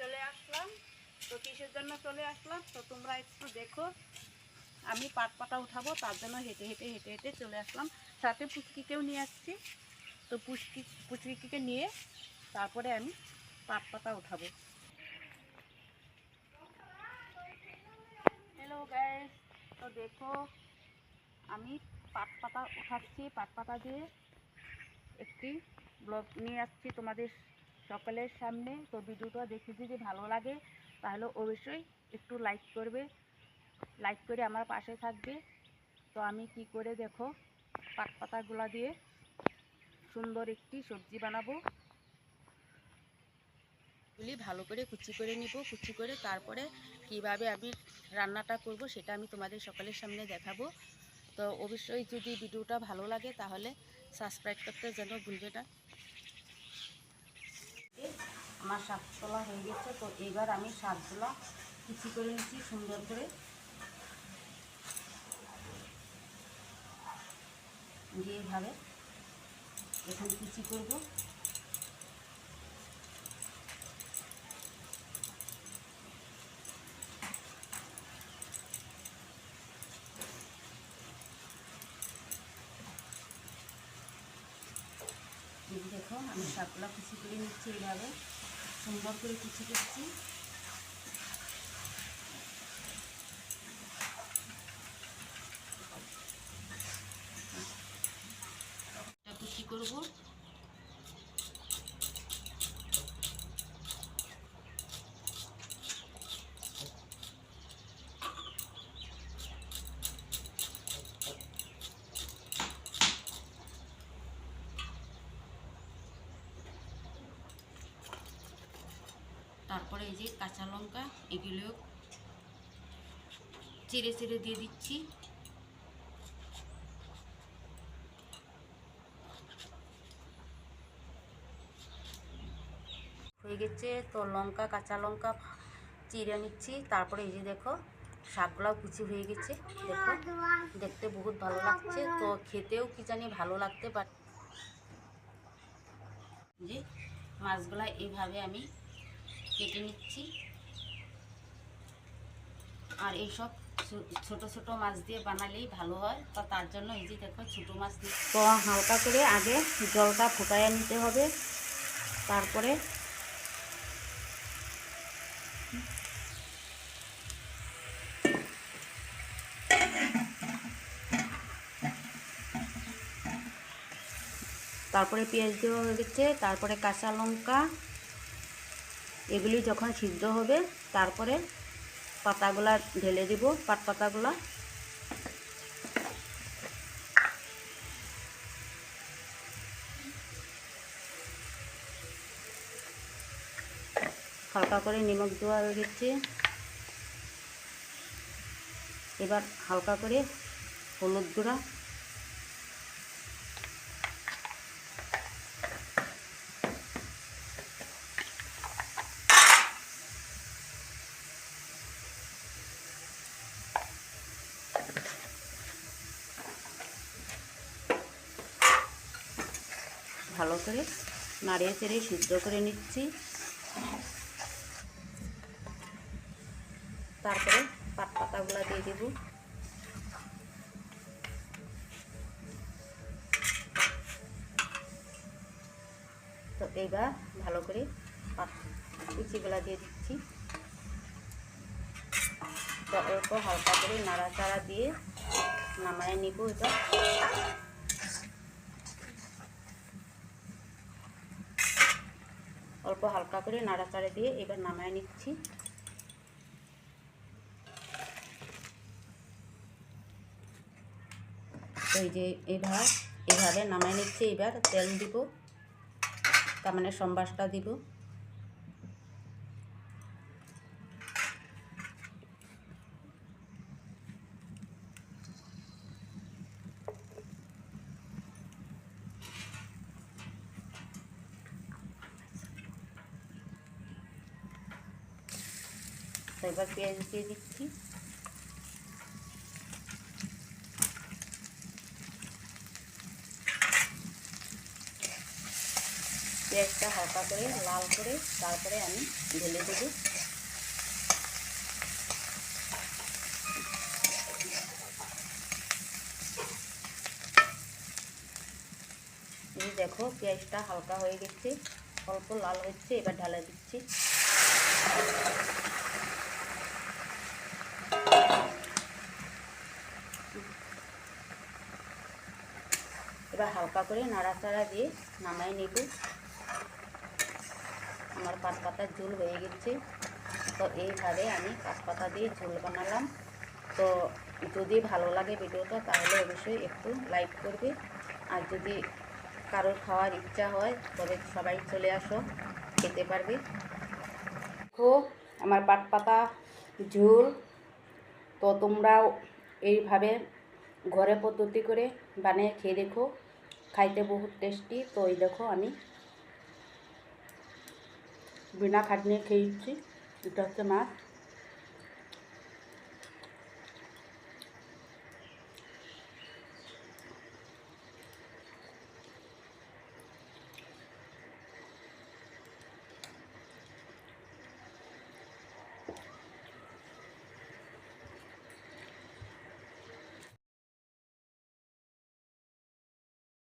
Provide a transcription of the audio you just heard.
চলে আসলাম। তো কিসের জন্য চলে আসলাম? তো তোমরা একটু দেখো। আমি পাট পাতা উঠাবো, তার জন্য হেঁটে হেঁটে হেঁটে হেঁটে চলে আসলাম। সাথে পুচকিকেও নিয়ে আসছি। তো পুচকি, পুচকিকে নিয়ে তারপরে আমি পাট পাতা উঠাবো। হ্যালো গাইস তো দেখো, আমি পাট পাতা উঠাচ্ছি। পাট পাতা দিয়ে একটি ব্লগ নিয়ে আসছি তোমাদের সকলের সামনে তো ভিডিওটা দেখে যদি ভালো লাগে, তাহলে অবশ্যই একটু লাইক করবে। লাইক করে আমার পাশে থাকবে। তো আমি কি করে দেখো, পাট পাতাগুলো দিয়ে সুন্দর একটি সবজি বানাবো। গুলি ভালো করে কুচি করে নিব, কুচি করে তারপরে কীভাবে আমি রান্নাটা করব সেটা আমি তোমাদের সকলের সামনে দেখাবো। তো অবশ্যই যদি ভিডিওটা ভালো লাগে, তাহলে সাবস্ক্রাইব করতে যেন ভুলবে না। আমার শাক তোলা হয়ে গেছে, তো এবার আমি শাকগুলো কুচি করে নিচ্ছি সুন্দর করে। দিয়ে এভাবে এখন কুচি করব এই যে দেখো আমি শাকগুলো কুচি করে নিচ্ছি এইভাবে। সুন্দর করে কুচি করছি। কুচি করব। তারপরে এই যে কাঁচা লঙ্কা, এগুলো চিড়ে চিড়ে দিয়ে দিচ্ছি। হয়ে গেছে, তো লঙ্কা, কাঁচা লঙ্কা চিড়ে নিচ্ছি। তারপরে এই যে দেখো, শাকগুলাও কুচি হয়ে গেছে। দেখো, দেখতে বহুত ভালো লাগছে। তো খেতেও কি জানি ভালো লাগতে পারে যে মাছগুলা এইভাবে আমি কেটে নিচ্ছি আর এইসব ছোট ছোট মাছ দিয়ে বানালেই ভালো হয় তো তার জন্য এই যে দেখো ছোটো মাছ। তো হালকা করে আগে জলটা ফুটাইয়া নিতে হবে তারপরে তারপরে পেঁয়াজ দেওয়া হয়ে গেছে, তারপরে কাঁচা লঙ্কা এগুলি যখন সিদ্ধ হবে, তারপরে পাতাগুলা ঢেলে দিব, পাট পাতাগুলা। হালকা করে নিমখ দেওয়া হয়ে গেছে। এবার হালকা করে হলুদ গুঁড়া ভালো করে নাড়িয়ে চেড়ে সিদ্ধ করে নিচ্ছি। তারপরে পাট পাতাগুলো দিয়ে দেব। তো এইবার ভালো করে পাট কুচিগুলা দিয়ে দিচ্ছি। তো অল্প হালকা করে নাড়াচাড়া দিয়ে নামায় নিব এটা। অল্প হালকা করে নাড়াচাড়া দিয়ে এবার নামায় নিচ্ছি। ওই যে এবার এভাবে নামায় নিচ্ছি। এবার তেল দিব, তার মানে সম্বাসটা দিব। এবার পেঁয়াজ দিয়ে দিচ্ছি। পেঁয়াজটা হালকা করে, লাল করে তারপরে আমি ঢেলে দেবো। দেখো পেঁয়াজটা হালকা হয়ে গেছে, অল্প লাল হচ্ছে, এবার ঢালা দিচ্ছি এবার হালকা করে নাড়াচাড়া দিয়ে নামাই নেব। আমার পাতার ঝোল হয়ে গেছে। তো এইভাবে আমি পাতা দিয়ে ঝোল বানালাম। তো যদি ভালো লাগে ভিডিওটা, তাহলে অবশ্যই একটু লাইক করবে। আর যদি কারোর খাওয়ার ইচ্ছা হয়, তবে সবাই চলে আসো, খেতে পারবে। দেখো, আমার পাতা ঝোল। তো তোমরাও এইভাবে ঘরে পদ্ধতি করে বানিয়ে খেয়ে দেখো। খাইতে বহুত টেস্টি তো এই দেখো আমি বিনা খাটনি খেয়েছি। এটা হচ্ছে মাছ।